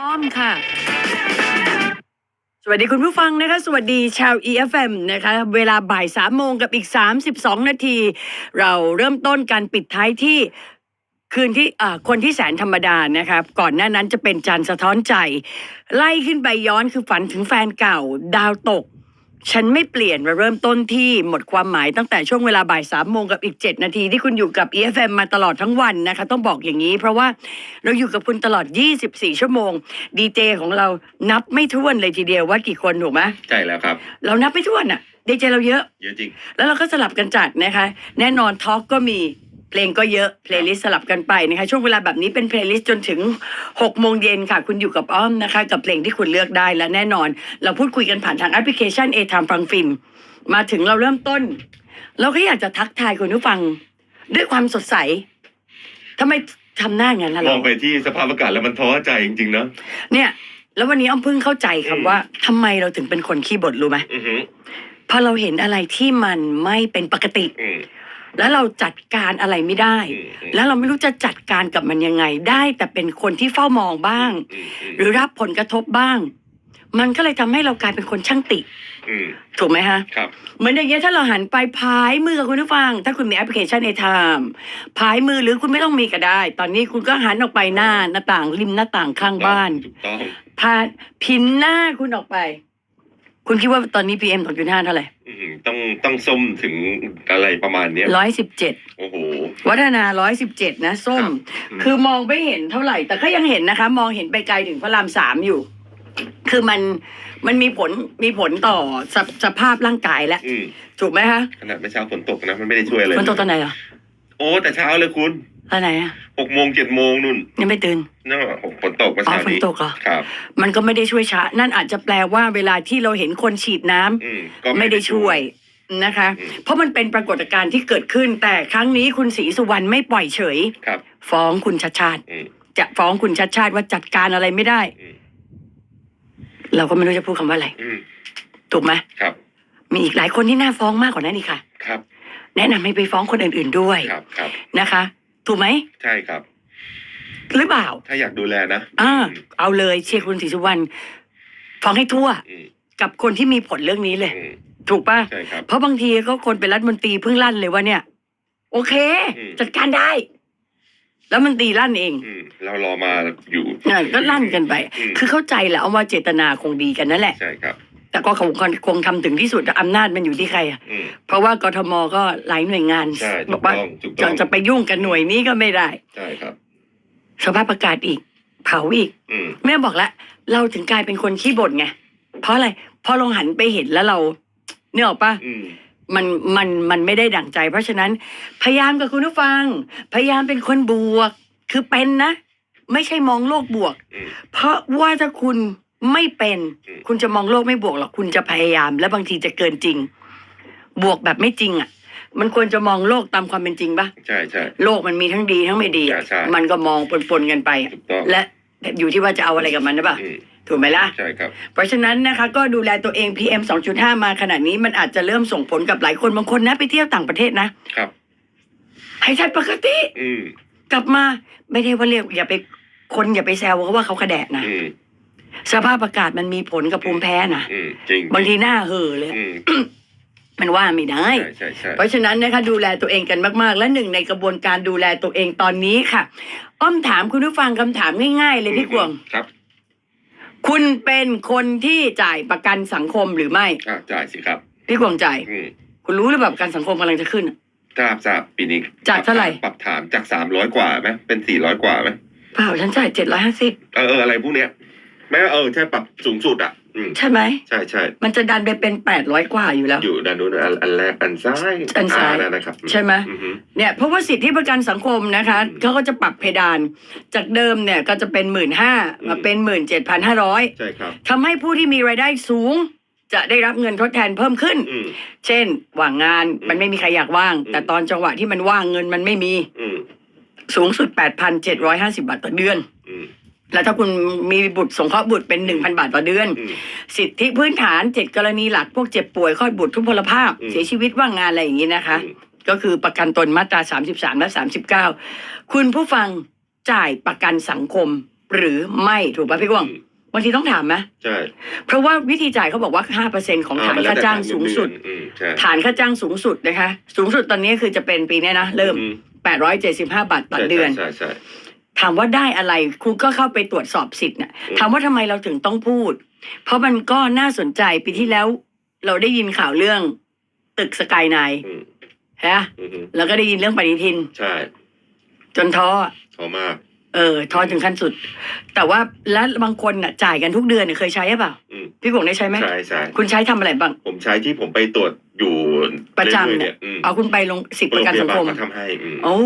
อ้อมค่ะ สวัสดีคุณผู้ฟังนะคะ สวัสดีชาว EFM นะคะ เวลาบ่ายสามโมงกับอีก 32 นาที เราเริ่มต้นการปิดท้ายที่คืนที่อ่าคนที่แสนธรรมดานะครับ ก่อนหน้านั้นจะเป็นจันทร์สะท้อนใจ ไล่ขึ้นไปย้อนคือฝันถึงแฟนเก่า ดาวตก ฉันไม่เปลี่ยนมาเริ่มต้นที่หมดความหมายตั้งแต่ช่วงเวลาบ่ายสามโมงกับอีก 7 นาทีที่คุณอยู่กับ EFM มาตลอดทั้งวันนะคะ ต้องบอกอย่างนี้ เพราะว่าเราอยู่กับคุณตลอด 24 ชั่วโมง ดีเจของเรานับไม่ถ้วนเลยทีเดียวว่ากี่คนถูกไหมใช่แล้วครับ เรานับไม่ถ้วนอะดีเจเราเยอะ เยอะจริง แล้วเราก็สลับกันจัดนะคะ แน่นอนทอล์กก็มี เพลงก็เยอะเพลย์ลิสต์สลับกันไปนะคะช่วงเวลาแบบนี้เป็นเพลย์ลิสต์จนถึง6โมงเย็นค่ะ คุณอยู่กับอ้อมนะคะ กับเพลงที่คุณเลือกได้และแน่นอน เราพูดคุยกันผ่านทางแอปพลิเคชัน A ทามฟังฟิล์มมาถึงเราเริ่มต้น เราก็อยากจะทักทายคุณผู้ฟัง ด้วยความสดใสทำไมทำหน้าอย่างนั้นล่ะมเราองไปที่สภาพอากาศแล้วมันท้อใจจริงๆเนอะเนี่ย แล้ววันนี้อ้อมเพิ่งเข้าใจครับอืมว่าทำไมเราถึงเป็นคนขี้บ่นรู้ไหมอือหือพอเราเห็นอะไรที่มันไม่เป็นปกติ อืม แล้วเราจัดการอะไรไม่ได้อืมอืมแล้วเราไม่รู้จะจัดการกับมันยังไงได้ แต่เป็นคนที่เฝ้ามองบ้างอืมอืมหรือรับผลกระทบบ้าง มันก็เลยทำให้เรากลายเป็นคนช่างติอืมถูกไหมฮะครับเหมือนอย่างเงี้ยถ้าเราหันไปพายมือกับคุณผู้ฟัง ถ้าคุณมีแอปพลิเคชันในไทม์พายมือหรือคุณไม่ต้องมีก็ได้ ตอนนี้คุณก็หันออกไปหน้าหน้าต่างริมหน้าต่างข้างบ้านถูกต้องพาพินหน้าคุณออกไป คุณคิดว่าตอนนี้ PM 2.5 เท่าไหร่อืมต้องต้องส้มถึงอะไรประมาณเนี้ยร้อยสิบเจ็ดโอ้โห วัฒนาร้อยสิบเจ็ดนะ ส้ม ครับ คือมองไม่เห็นเท่าไหร่ แต่ก็ยังเห็นนะคะ มองเห็นไปไกลถึงพระรามสามอยู่ คือมันมันมีผลมีผลต่อสภสภาพร่างกายแล้วอืมถูกไหมคะขนาดเมื่อเช้าฝนตกนะ มันไม่ได้ช่วยอะไรฝนตกตอนไหนเหรอ โอ้ แต่เช้าเลยคุณ ตอนไหนอะหกโมงเจ็ดโมงนู่นยังไม่ตื่นเนาะฝนตกเมื่ออ๋อเช้าฝนนี้ตกเหรอครับ มันก็ไม่ได้ช่วยช้านั่นอาจจะแปลว่าเวลาที่เราเห็นคนฉีดน้ำ อืมก็ ไม่ได้ช่วยนะคะ อืม เพราะมันเป็นปรากฏการณ์ที่เกิดขึ้น แต่ครั้งนี้คุณศรีสุวรรณไม่ปล่อยเฉย ครับ ฟ้องคุณชัดชาติ อืมจะฟ้องคุณชัดชาติว่าจัดการอะไรไม่ได้ อืมเราก็ไม่รู้จะพูดคำว่าอะไร อืมถูกไหมครับมีอีกหลายคนที่น่าฟ้องมากกว่านั้นอีกค่ะ ครับแนะนำให้ไปฟ้องคนอื่นๆด้วยครับครับนะคะ ถูกไหม ใช่ครับ หรือเปล่า ถ้าอยากดูแลนะอ่า เอาเลยเชียร์คุณศรีสุวรรณฟ้องให้ทั่ว อืมกับคนที่มีผลเรื่องนี้เลย อืมถูกป่ะ ใช่ครับ เพราะบางทีก็คนเป็นรัฐมนตรีเพิ่งลั่นเลยว่าเนี่ย โอเค อืม จัดการได้ แล้วมันตรีลั่นเองอืมเรารอมาอยู่นั่นก็ลั่นกันไป อืม คือเข้าใจแหละเอาว่าเจตนาคงดีกันนั่นแหละ ใช่ครับ แต่ก็คงคงทำถึงที่สุดอำนาจมันอยู่ที่ใครอะอืม เพราะว่ากทมก็หลายหน่วยงานใช่บถูอกกว่าต้องถูกต้จะอง จะไปยุ่งกับหน่วยนี้ก็ไม่ได้ ใช่ครับ สภาพอากาศอีก เผาอีก อืม แม่บอกแล้วเราถึงกลายเป็นคนขี้บ่นไง เพราะอะไรพอลงหันไปเห็นแล้วเราเนี่ยออกปะ อืม มันมันมันไม่ได้ดั่งใจ เพราะฉะนั้น พยายามกับคุณผู้ฟัง พยายามเป็นคนบวก คือเป็นนะ ไม่ใช่มองโลกบวก อืม เพราะว่าถ้าคุณ ไม่เป็นอืมคุณจะมองโลกไม่บวกหรอกคุณจะพยายาม และบางทีจะเกินจริง บวกแบบไม่จริงอะ มันควรจะมองโลกตามความเป็นจริงปะใช่ใช่ โลกมันมีทั้งดีทั้งไม่ดีอะใช่ใช่มันก็มองปนๆกันไปอะถูกต้อง และอยู่ที่ว่าจะเอาอะไรกับมันนะปะอืมถูกไหมล่ะ ใช่ครับ เพราะฉะนั้นนะคะก็ดูแลตัวเอง PM 2.5 มาขนาดนี้มันอาจจะเริ่มส่งผลกับหลายคนบางคนนะไปเที่ยวต่างประเทศนะครับ หายใจปกติอืมกลับมาไม่ได้ว่าเรียกอย่าไปคนอย่าไปแซวเขาว่าเขากระแดะนะ อืม สภาพอากาศมันมีผลกับภูมิแพ้นะอืมจริงบางทีหน้าเห่อเลย อืมมันว่าไม่ได้ ใช่ใช่ใช่เพราะฉะนั้นนะคะดูแลตัวเองกันมากๆ และหนึ่งในกระบวนการดูแลตัวเองตอนนี้ค่ะ อ้อมถามคุณผู้ฟังคำถามง่ายๆ เลยพี่กวงครับ คุณเป็นคนที่จ่ายประกันสังคมหรือไม่ อ่าจ่ายสิครับ พี่กวงจ่าย อืมคุณรู้หรือเปล่าประกันสังคมกำลังจะขึ้นอะ ทราบทราบปีนี้จากเท่าไหร่ ปรับฐานจากสามร้อยกว่าไหมเป็นสี่ร้อยกว่าไหมเปล่าฉันจ่ายเจ็ดร้อยห้าสิบเออเอออะไรพวกเนี้ย แม้ว่าเออใช่ปรับสูงสุดอะ อืมใช่ไหม ใช่ใช่มันจะดันไปเป็นแปดร้อยกว่าอยู่แล้ว อยู่ด้านนู้นอันอันแรกอันซ้ายอันซ้าย นั่นนะครับใช่ไหมอือฮึ เนี่ยเพราะว่าสิทธิประกันสังคมนะคะเขาก็จะปรับเพดาน จากเดิมเนี่ยก็จะเป็นหมื่นห้ามาเป็นหมื่นเจ็ดพันห้าร้อยใช่ครับ ทำให้ผู้ที่มีรายได้สูง จะได้รับเงินทดแทนเพิ่มขึ้น อืม เช่น ว่างงานอืมมันไม่มีใครอยากว่าง อืม แต่ตอนจังหวะที่มันว่างเงินมันไม่มีอืมสูงสุด 8,750 บาทต่อเดือน อืม แล้วถ้าคุณมีบุตรสงเคราะห์บุตรเป็น1,000บาทต่อเดือนอืมสิทธิพื้นฐานเจ็ดกรณีหลักพวกเจ็บป่วยคลอดบุตรทุพพลภาพอืมเสียชีวิตว่างงานอะไรอย่างนี้นะคะอืมก็คือประกันตนมาตรา33และ39คุณผู้ฟังจ่ายประกันสังคม หรือไม่ถูกป่ะพี่กวางอืมบางทีต้องถามไหมใช่ เพราะว่าวิธีจ่ายเขาบอกว่าห้าเปอร์เซ็นของฐานอ่มันแล้วค่าแต่จ้างฐนสูงสุดอืมใช่ฐานค่าจ้างสูงสุดนะคะ สูงสุดตอนนี้คือจะเป็นปีเนี้ยนะเริ่มอื875บาทต่อใช่เดือนใช่ใช่ ถามว่าได้อะไรคุณก็เข้าไปตรวจสอบสิทธิ์น่ะอืมถามว่าทำไมเราถึงต้องพูด เพราะมันก็น่าสนใจปีที่แล้ว เราได้ยินข่าวเรื่อง ตึกสกายไนน์อืมฮะอืมอืมแล้วก็ได้ยินเรื่องปฏิทิน ใช่จนท้อขอมาก เออท้อถึงขั้นสุด แต่ว่าแล้วบางคนน่ะจ่ายกันทุกเดือนเนี่ยเคยใช้หรือเปล่าอืมพี่กงได้ใช้ไหมใช่ใช่คุณใช้ทำอะไรบ้าง ผมใช้ที่ผมไปตรวจอยู่ประจำเรื่อยๆเนี่เนี่ยยอืมเอาคุณไปลงสิทธิประกันสังคมโรงพยาบาลเขาทำให้อืม โอ้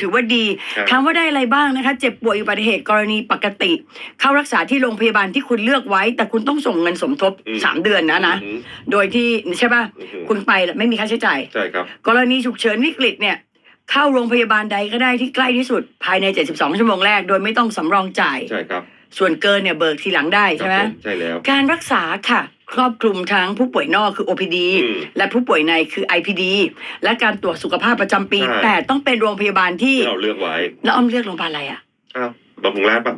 ถือว่าดีใช่ ถามว่าได้อะไรบ้างนะคะ เจ็บป่วยอุบัติเหตุกรณีปกติ เข้ารักษาที่โรงพยาบาลที่คุณเลือกไว้ แต่คุณต้องส่งเงินสมทบสามเดือนนะนะอืมโดยที่ใช่ป่ะอืมอืมคุณไปแล้วไม่มีค่าใช้จ่าย ใช่ครับ กรณีฉุกเฉินวิกฤตเนี่ย เข้าโรงพยาบาลใดก็ได้ที่ใกล้ที่สุดภายใน 72 ชั่วโมงแรก โดยไม่ต้องสำรองจ่าย ใช่ครับ ส่วนเกินเนี่ยเบิกทีหลังได้ใช่ไหมครับผใช่แล้ว การรักษาค่ะ ครอบคลุมทั้งผู้ป่วยนอกคือ OPD อืมและผู้ป่วยในคือ IPD และการตรวจสุขภาพประจำปี ใช่ แต่ต้องเป็นโรงพยาบาลที่ที่เราเลือกไว้แล้วอ้อมเลือกโรงพยาบาลอะไรอะ อ้าวบำรุงราษฎร์ป่ะ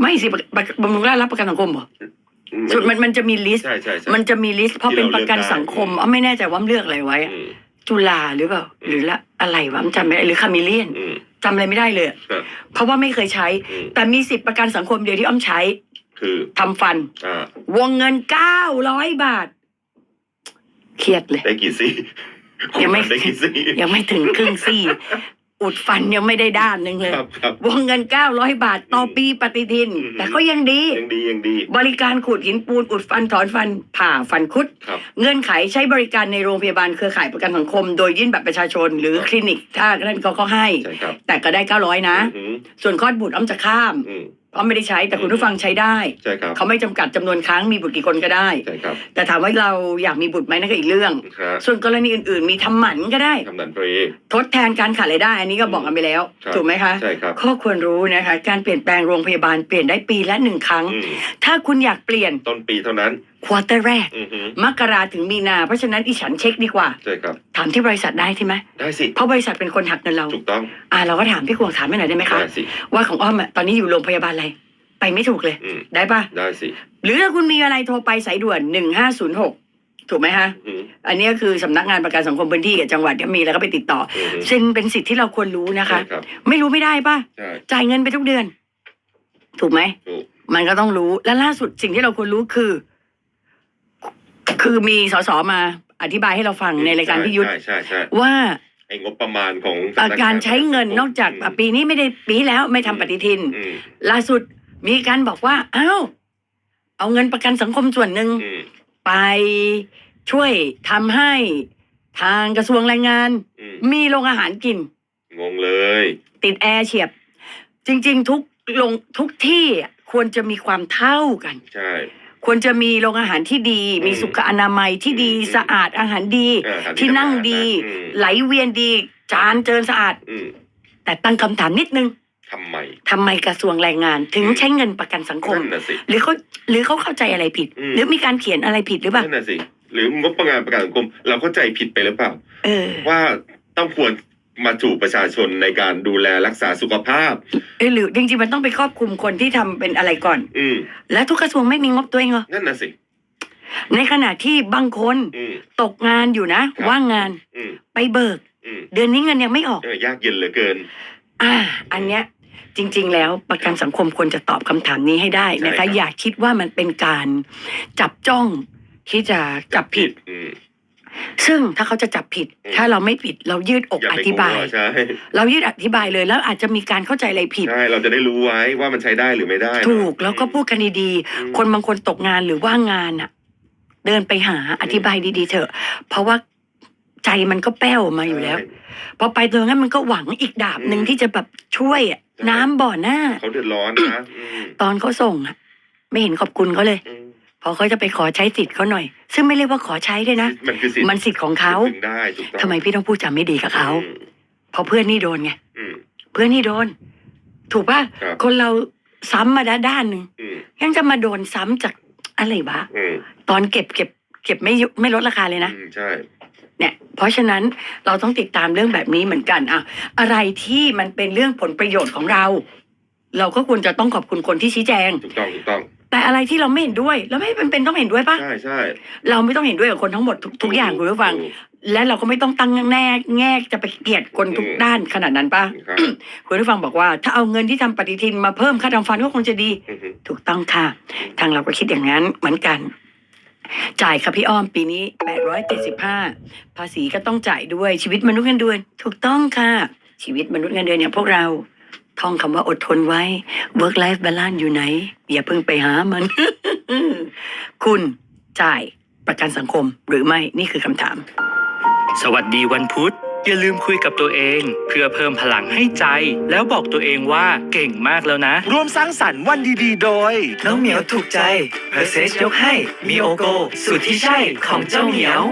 ไม่สิประประบำรุงราษฎร์รับประกันสังคมเหรออืสุดมันมันจะมีลิสต์ ใช่ใช่ใช่ มันจะมีลิสต์เพราะที่เป็นเราประกันเลือกได้สังคมอ้อมไม่แน่ใจว่าอ้อมเลือกอะไรไว้อะอืม จุฬาหรือเปล่าหรือละอะไรวะอ้อมจำไม่ได้หรือคาเมเลียนอืมจำอะไรไม่ได้เลยอะครับเพราะว่าไม่เคยใช้ อืมแต่มีสิทธิประกันสังคมเดียวที่อ้อมใช้คือทำฟัน อ่าวงเงินเก้าร้อยบาท เครียดเลย ได้กี่ซี่ยังไม่ได้กี่ซี่ยังไม่ถึงครึ่งซี่ อุดฟันยังไม่ได้ด้านหนึ่งเลย ครับครับวงเงินเก้าร้อยบาทต่อปีปฏิทิน อืม แต่ก็ยังดี ยังดียังดีบริการขูดหินปูนอุดฟันถอนฟัน ผ่าฟันคุด ครับ เงื่อนไขใช้บริการในโรงพยาบาลเครือข่ายประกันสังคม โดยยื่นบัตรประชาชน หรือคลินิก ถ้านั่นเขาก็ให้ ใช่ครับแต่ก็ได้เก้าร้อยนะ อืมส่วนคลอดบุตรอ้อมจะข้าม อืม อ้อมไม่ได้ใช้แต่คุณผู้ฟังใช้ได้ ใช่ครับเขาไม่จำกัดจำนวนครั้งมีบุตรกี่คนก็ได้ ใช่ครับแต่ถามว่าเราอยากมีบุตรไหมนั่นก็อีกเรื่องครับส่วนกรณีอื่นๆ มีทำหมันก็ได้ทำดันฟรี ทดแทนการขาดรายได้ อันนี้ก็บอกกันไปแล้ว ครับ ถูกไหมคะ ใช่ครับข้อควรรู้นะคะ การเปลี่ยนแปลงโรงพยาบาลเปลี่ยนได้ปีละหนึ่งครั้ง อืมถ้าคุณอยากเปลี่ยนต้นปีเท่านั้น ควอเตอร์แรก อือหือมกราถึงมีนา เพราะฉะนั้นอีฉันเช็คดีกว่า ใช่ครับ ถามที่บริษัทได้ใช่ไหมได้สิ เพราะบริษัทเป็นคนหักเงินเรา ถูกต้องอ่าเราก็ถามพี่กวงถามให้หน่อยได้ไหมคะ ได้สิ ว่าของอ้อมอะตอนนี้อยู่โรงพยาบาลอะไร ไปไม่ถูกเลย อืม ได้ปะได้สิหรือถ้าคุณมีอะไรโทรไปสายด่วนหนึ่งห้าศูนย์หกถูกไหมฮะ อืมอันนี้ก็คือสำนักงานประกันสังคมพื้นที่กับจังหวัดที่มีแล้วก็ไปติดต่ออือหือเซ็นเป็นสิทธิ์ที่เราควรรู้นะคะใช่ครับไม่รู้ไม่ได้ปะใช่จ่ายเงินไปทุกเดือน ถูกไหม ถูกมันก็ต้องรู้และล่าสุดสิ่งที่เราควรรู้คือ คือมีสสมาอธิบายให้เราฟังในรายการพิยุทธ์ใช่ใช่ใช่ว่าไอ้งบประมาณของอะการใช้เงินนอกจากอะปีนี้ไม่ได้ปีที่แล้วไม่ทำปฏิทินอืมล่าสุดมีการบอกว่าเอ้าเอาเงินประกันสังคมส่วนหนึ่งอืมไปช่วยทำให้ทางกระทรวงแรงงานอืมมีโรงอาหารกิน งงเลย ติดแอร์เฉียบ จริง ๆ ทุกลงทุกที่อะควรจะมีความเท่ากัน ใช่ ควรจะมีโรงอาหารที่ดีอืมมีสุขอนามัยที่ดีอืมสะอาดอาหารดีอ่าหาที่นั่งดี อืม ไหลเวียนดี จานเจินสะอาด อืมแต่ตั้งคำถามนิดนึงทำไม ทำไมกระทรวงแรงงาน ถึงอืมใช้เงินประกันสังคม นั่นน่ะสิ หรือเขาหรือเขาเข้าใจอะไรผิด อืม หรือมีการเขียนอะไรผิดหรือเปล่านั่นน่ะสิ หรืองบประมาณประกันสังคม เราเข้าใจผิดไปหรือเปล่า เออ ว่าต้องควร มาจูบประชาชนในการดูแลรักษาสุขภาพเออหรือจริงๆมันต้องไปครอบคลุมคนที่ทำเป็นอะไรก่อน อืมและทุกกระทรวงไม่มีงบตัวเองเหรอ นั่นน่ะสิ ในขณะที่บางคนอืม ตกงานอยู่นะ ครับ ว่างงานอืมไปเบิก อืมเดือนนี้เงินยังไม่ออก เออยากเย็นเหลือเกิน อ่า อันเนี้ยจริง ๆ แล้วประกันสังคมควรจะตอบคำถามนี้ให้ได้นะใช่ครัคะ บ อย่าคิดว่ามันเป็นการจับจ้องที่จะจับผิด อืม ซึ่งถ้าเขาจะจับผิด อืม ถ้าเราไม่ผิดเรายืดอกอย่าอไปธิกลับาย วใช่เรายืดอธิบายเลยแล้วอาจจะมีการเข้าใจอะไรผิด ใช่เราจะได้รู้ไว้ว่ามันใช้ได้หรือไม่ได้เนอะถูกแล้วก็พูดกันดีอืม ๆ คนบางคนตกงานหรือว่างงานอะ เดินไปหาอธิบายดีๆเถอะ เพราะว่าใจมันก็แป้วมาอยู่แล้ว ใช่ พอไปตรงนั้นมันก็หวังอีกดาบหนึ่งอืมที่จะแบบช่วยอะใช่ น้ำบ่อหน้า เขาเดือดร้อนนะอืมตอนเขาส่งอะ ไม่เห็นขอบคุณเขาเลย อืม พอเขาจะไปขอใช้สิทธิ์เขาหน่อย ซึ่งไม่เรียกว่าขอใช้ด้วยนะ มันคือสิทธิ์มันสิทธิ์ของเขาถึงได้ถูกต้องทำไมพี่ต้องพูดจาไม่ดีกับเขาอืมเพราะเพื่อนนี่โดนไงอืม เพื่อนนี่โดน ถูกป่ะครับ คนเราซ้ำมาด้านด้านหนึ่งอืมยังจะมาโดนซ้ำจากอะไรวะอืมตอนเก็บเก็บเก็บไม่ยุไม่ลดราคาเลยนะ อืมใช่ เนี่ยเพราะฉะนั้นเราต้องติดตามเรื่องแบบนี้เหมือนกันอะอะไรที่มันเป็นเรื่องผลประโยชน์ของเรา เราก็ควรจะต้องขอบคุณคนที่ชี้แจง ถูกต้องถูกต้อง แต่อะไรที่เราไม่เห็นด้วยเราไม่เป็นเป็นต้องเห็นด้วยปะใช่ใช่ เราไม่ต้องเห็นด้วยกับคนทั้งหมดทุกทุกอย่างคุณผู้ฟังถูกและเราก็ไม่ต้องตั้งแง่แง่จะไปเกลียดคนทุกอืมด้านขนาดนั้นปะครับ คุณผู้ฟังบอกว่า ถ้าเอาเงินที่ทำปฏิทินมาเพิ่มค่าทำฟันก็คงจะดี อือฮึถูกต้องค่ะ ทางเราก็คิดอย่างนั้นเหมือนกัน จ่ายค่ะพี่อ้อมปีนี้ 875 ภาษีก็ต้องจ่ายด้วยชีวิตมนุษย์เงินเดือน ถูกต้องค่ะ ชีวิตมนุษย์เงินเดือนอย่างพวกเรา ท่องคำว่าอดทนไว้ work life balance อยู่ไหน อย่าเพิ่งไปหามัน คุณจ่ายประกันสังคมหรือไม่นี่คือคำถาม สวัสดีวันพุธ อย่าลืมคุยกับตัวเอง เพื่อเพิ่มพลังให้ใจ แล้วบอกตัวเองว่าเก่งมากแล้วนะ ร่วมสร้างสรรค์วันดีๆ โดย น้องเหมียวถูกใจเพอร์เซสยกให้ มีโอโกสูตรที่ใช่ของเจ้าเหมียว